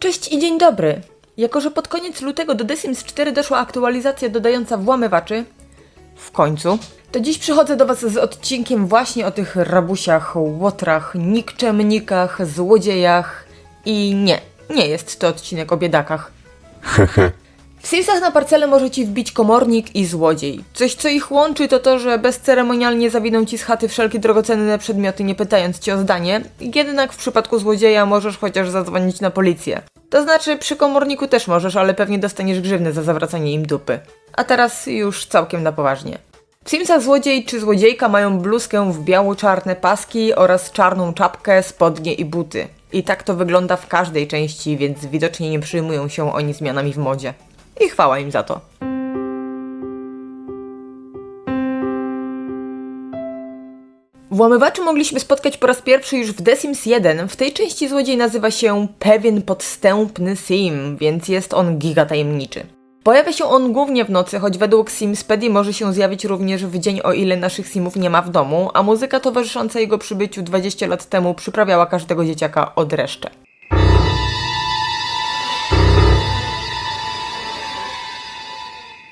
Cześć i dzień dobry! Jako, że pod koniec lutego do The Sims 4 doszła aktualizacja dodająca włamywaczy, w końcu, to dziś przychodzę do Was z odcinkiem właśnie o tych rabusiach, łotrach, nikczemnikach, złodziejach i nie, nie jest to odcinek o biedakach. W Simsach na parcelę może ci wbić komornik i złodziej. Coś, co ich łączy, to to, że bezceremonialnie zawiną ci z chaty wszelkie drogocenne przedmioty, nie pytając cię o zdanie. Jednak w przypadku złodzieja możesz chociaż zadzwonić na policję. To znaczy, przy komorniku też możesz, ale pewnie dostaniesz grzywny za zawracanie im dupy. A teraz już całkiem na poważnie. W Simsach złodziej czy złodziejka mają bluzkę w biało-czarne paski oraz czarną czapkę, spodnie i buty. I tak to wygląda w każdej części, więc widocznie nie przyjmują się oni zmianami w modzie. I chwała im za to. Włamywaczy mogliśmy spotkać po raz pierwszy już w The Sims 1. W tej części złodziej nazywa się pewien podstępny Sim, więc jest on giga tajemniczy. Pojawia się on głównie w nocy, choć według Simspedii może się zjawić również w dzień, o ile naszych Simów nie ma w domu, a muzyka towarzysząca jego przybyciu 20 lat temu przyprawiała każdego dzieciaka od resztę.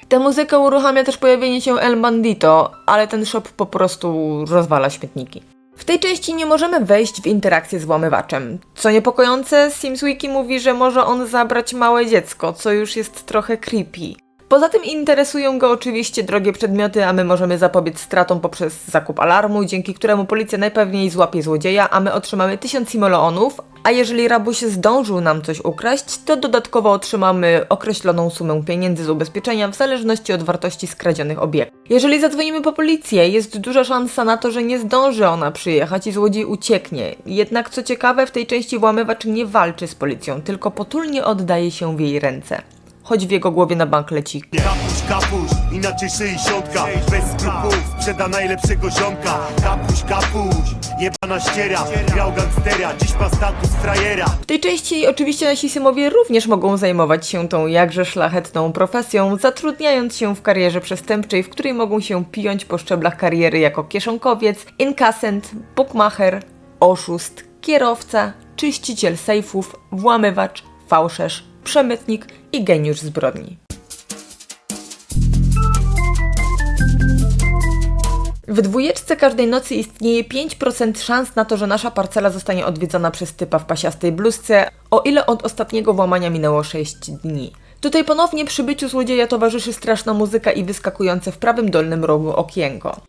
Tę muzykę uruchamia też pojawienie się El Bandito, ale ten shop po prostu rozwala śmietniki. W tej części nie możemy wejść w interakcję z włamywaczem. Co niepokojące, SimsWiki mówi, że może on zabrać małe dziecko, co już jest trochę creepy. Poza tym interesują go oczywiście drogie przedmioty, a my możemy zapobiec stratom poprzez zakup alarmu, dzięki któremu policja najpewniej złapie złodzieja, a my otrzymamy 1000 simoleonów, a jeżeli rabuś zdążył nam coś ukraść, to dodatkowo otrzymamy określoną sumę pieniędzy z ubezpieczenia w zależności od wartości skradzionych obiektów. Jeżeli zadzwonimy po policję, jest duża szansa na to, że nie zdąży ona przyjechać i złodziej ucieknie. Jednak co ciekawe, w tej części włamywacz nie walczy z policją, tylko potulnie oddaje się w jej ręce. Choć w jego głowie na bank leci Kapuś, kapuś, inaczej 60 Bez skrupułów sprzeda najlepszego ziomka. Kapuś, kapuś, jebana ściera. Grał gangstera, dziś ma status frajera. W tej części oczywiście nasi symowie również mogą zajmować się tą jakże szlachetną profesją, zatrudniając się w karierze przestępczej, w której mogą się pijąć po szczeblach kariery jako kieszonkowiec, inkasent, bookmacher, oszust, kierowca, czyściciel sejfów, włamywacz, fałszerz, przemytnik i geniusz zbrodni. W dwójeczce każdej nocy istnieje 5% szans na to, że nasza parcela zostanie odwiedzona przez typa w pasiastej bluzce, o ile od ostatniego włamania minęło 6 dni. Tutaj ponownie przy byciu złodzieja towarzyszy straszna muzyka i wyskakujące w prawym dolnym rogu okienko.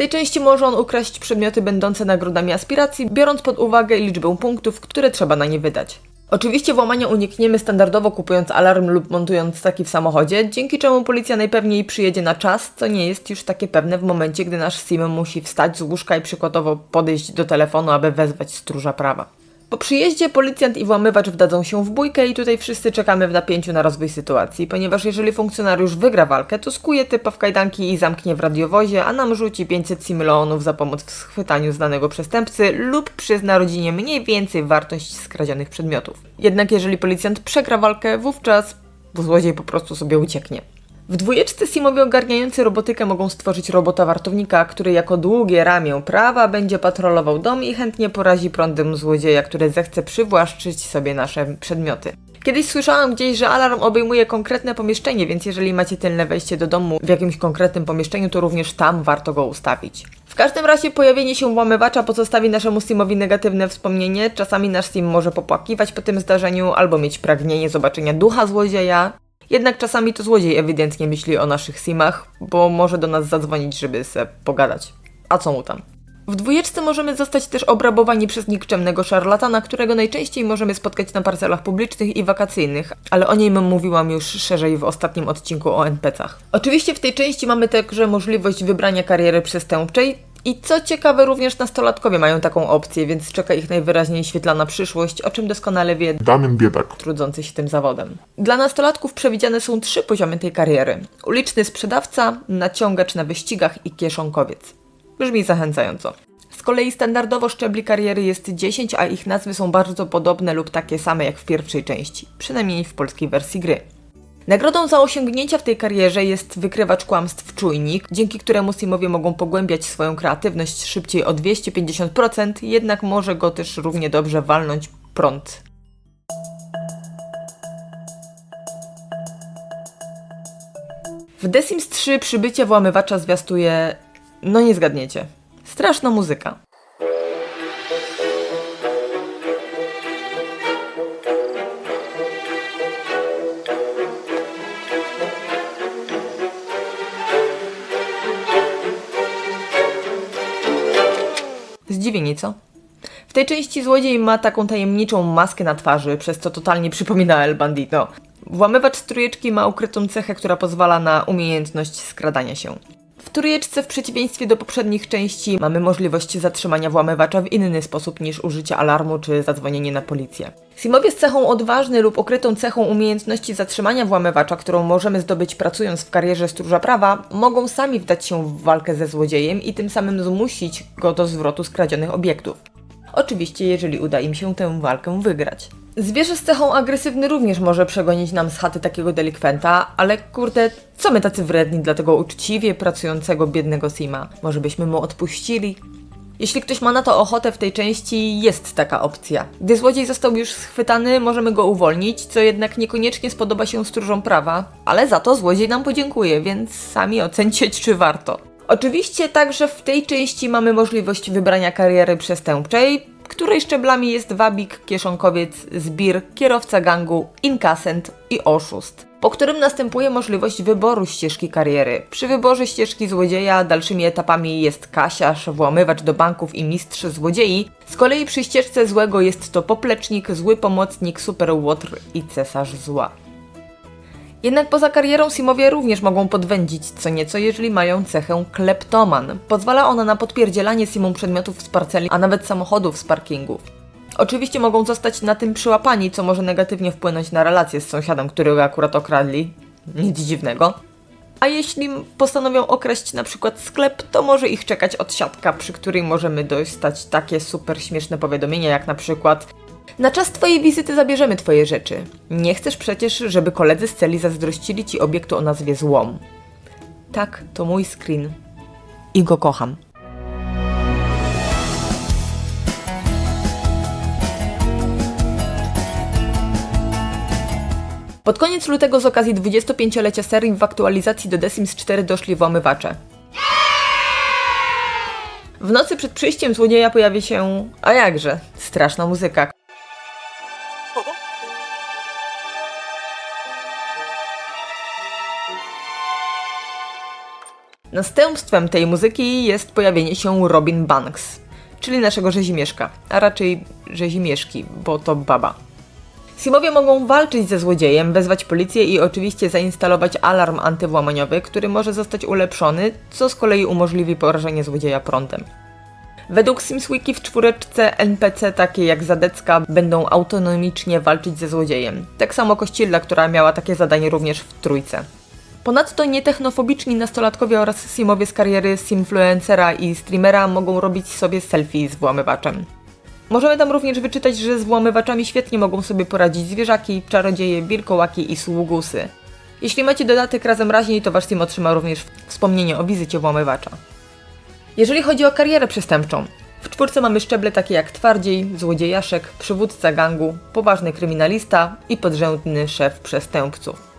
Tej części może on ukraść przedmioty będące nagrodami aspiracji, biorąc pod uwagę liczbę punktów, które trzeba na nie wydać. Oczywiście włamania unikniemy standardowo kupując alarm lub montując taki w samochodzie, dzięki czemu policja najpewniej przyjedzie na czas, co nie jest już takie pewne w momencie, gdy nasz sim musi wstać z łóżka i przykładowo podejść do telefonu, aby wezwać stróża prawa. Po przyjeździe policjant i włamywacz wdadzą się w bójkę i tutaj wszyscy czekamy w napięciu na rozwój sytuacji, ponieważ jeżeli funkcjonariusz wygra walkę, to skuje typa w kajdanki i zamknie w radiowozie, a nam rzuci 500 similonów za pomoc w schwytaniu znanego przestępcy lub przyzna rodzinie mniej więcej wartość skradzionych przedmiotów. Jednak jeżeli policjant przegra walkę, wówczas złodziej po prostu sobie ucieknie. W dwójeczce Simowie ogarniający robotykę mogą stworzyć robota wartownika, który jako długie ramię prawa będzie patrolował dom i chętnie porazi prądem złodzieja, który zechce przywłaszczyć sobie nasze przedmioty. Kiedyś słyszałam gdzieś, że alarm obejmuje konkretne pomieszczenie, więc jeżeli macie tylne wejście do domu w jakimś konkretnym pomieszczeniu, to również tam warto go ustawić. W każdym razie pojawienie się włamywacza pozostawi naszemu Simowi negatywne wspomnienie. Czasami nasz Sim może popłakiwać po tym zdarzeniu albo mieć pragnienie zobaczenia ducha złodzieja. Jednak czasami to złodziej ewidentnie myśli o naszych simach, bo może do nas zadzwonić, żeby se pogadać. A co mu tam? W dwójeczce możemy zostać też obrabowani przez nikczemnego szarlatana, którego najczęściej możemy spotkać na parcelach publicznych i wakacyjnych, ale o nim mówiłam już szerzej w ostatnim odcinku o NPC-ach. Oczywiście w tej części mamy także możliwość wybrania kariery przestępczej, i co ciekawe, również nastolatkowie mają taką opcję, więc czeka ich najwyraźniej świetlana przyszłość, o czym doskonale wie Damian Biedak. trudzący się tym zawodem. Dla nastolatków przewidziane są trzy poziomy tej kariery: uliczny sprzedawca, naciągacz na wyścigach i kieszonkowiec. Brzmi zachęcająco. Z kolei standardowo szczebli kariery jest 10, a ich nazwy są bardzo podobne lub takie same jak w pierwszej części, przynajmniej w polskiej wersji gry. Nagrodą za osiągnięcia w tej karierze jest wykrywacz kłamstw czujnik, dzięki któremu Simowie mogą pogłębiać swoją kreatywność szybciej o 250%, jednak może go też równie dobrze walnąć prąd. W The Sims 3 przybycie włamywacza zwiastuje... no nie zgadniecie. Straszna muzyka. Zdziwieni, co? W tej części złodziej ma taką tajemniczą maskę na twarzy, przez co totalnie przypomina El Bandito. Włamywacz z trójeczki ma ukrytą cechę, która pozwala na umiejętność skradania się. W trójeczce, w przeciwieństwie do poprzednich części, mamy możliwość zatrzymania włamywacza w inny sposób niż użycie alarmu czy zadzwonienie na policję. Simowie z cechą odważny lub ukrytą cechą umiejętności zatrzymania włamywacza, którą możemy zdobyć pracując w karierze stróża prawa, mogą sami wdać się w walkę ze złodziejem i tym samym zmusić go do zwrotu skradzionych obiektów. Oczywiście, jeżeli uda im się tę walkę wygrać. Zwierzę z cechą agresywny również może przegonić nam z chaty takiego delikwenta, ale kurde, co my tacy wredni dla tego uczciwie pracującego biednego Sima? Może byśmy mu odpuścili? Jeśli ktoś ma na to ochotę w tej części, jest taka opcja. Gdy złodziej został już schwytany, możemy go uwolnić, co jednak niekoniecznie spodoba się stróżom prawa, ale za to złodziej nam podziękuje, więc sami ocencie, czy warto. Oczywiście także w tej części mamy możliwość wybrania kariery przestępczej, której szczeblami jest wabik, kieszonkowiec, zbir, kierowca gangu, inkasent i oszust, po którym następuje możliwość wyboru ścieżki kariery. Przy wyborze ścieżki złodzieja dalszymi etapami jest kasiarz, włamywacz do banków i mistrz złodziei, z kolei przy ścieżce złego jest to poplecznik, zły pomocnik, superłotr i cesarz zła. Jednak poza karierą Simowie również mogą podwędzić co nieco, jeżeli mają cechę kleptoman. Pozwala ona na podpierdzielanie Simom przedmiotów z parceli, a nawet samochodów z parkingów. Oczywiście mogą zostać na tym przyłapani, co może negatywnie wpłynąć na relacje z sąsiadem, którego akurat okradli. Nic dziwnego. A jeśli postanowią okraść na przykład sklep, to może ich czekać odsiadka, przy której możemy dostać takie super śmieszne powiadomienia, jak na przykład na czas Twojej wizyty zabierzemy Twoje rzeczy. Nie chcesz przecież, żeby koledzy z celi zazdrościli Ci obiektu o nazwie Złom. Tak, to mój screen. I go kocham. Pod koniec lutego z okazji 25-lecia serii w aktualizacji do The Sims 4 doszli włamywacze. W nocy przed przyjściem złodzieja pojawi się, a jakże, straszna muzyka, Następstwem tej muzyki jest pojawienie się Robin Banks, czyli naszego rzezimieszka, a raczej rzezimieszki, bo to baba. Simowie mogą walczyć ze złodziejem, wezwać policję i oczywiście zainstalować alarm antywłamaniowy, który może zostać ulepszony, co z kolei umożliwi porażenie złodzieja prądem. Według SimsWiki w czwóreczce NPC takie jak Zadecka będą autonomicznie walczyć ze złodziejem. Tak samo Kościlla, która miała takie zadanie również w trójce. Ponadto nietechnofobiczni nastolatkowie oraz simowie z kariery simfluencera i streamera mogą robić sobie selfie z włamywaczem. Możemy tam również wyczytać, że z włamywaczami świetnie mogą sobie poradzić zwierzaki, czarodzieje, wilkołaki i sługusy. Jeśli macie dodatek razem raźniej, to wasz sim otrzyma również wspomnienie o wizycie włamywacza. Jeżeli chodzi o karierę przestępczą, w czwórce mamy szczeble takie jak twardziej, złodziejaszek, przywódca gangu, poważny kryminalista i podrzędny szef przestępców.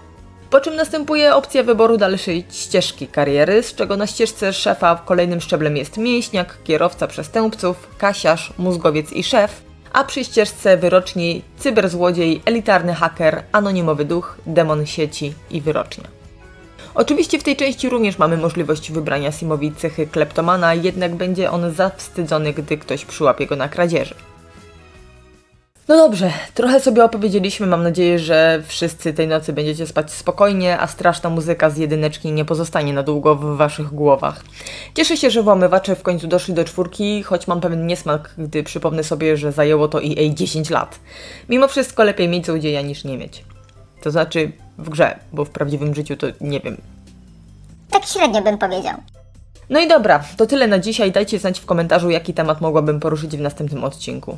Po czym następuje opcja wyboru dalszej ścieżki kariery, z czego na ścieżce szefa kolejnym szczeblem jest mięśniak, kierowca przestępców, kasiarz, mózgowiec i szef, a przy ścieżce wyroczni cyberzłodziej, elitarny haker, anonimowy duch, demon sieci i wyrocznia. Oczywiście w tej części również mamy możliwość wybrania Simowi cechy kleptomana, jednak będzie on zawstydzony, gdy ktoś przyłapie go na kradzieży. No dobrze, trochę sobie opowiedzieliśmy. Mam nadzieję, że wszyscy tej nocy będziecie spać spokojnie, a straszna muzyka z jedyneczki nie pozostanie na długo w waszych głowach. Cieszę się, że włamywacze w końcu doszli do czwórki, choć mam pewien niesmak, gdy przypomnę sobie, że zajęło to EA 10 lat. Mimo wszystko lepiej mieć złodzieja niż nie mieć. To znaczy w grze, bo w prawdziwym życiu to nie wiem. Tak średnio bym powiedział. No i dobra, to tyle na dzisiaj. Dajcie znać w komentarzu, jaki temat mogłabym poruszyć w następnym odcinku.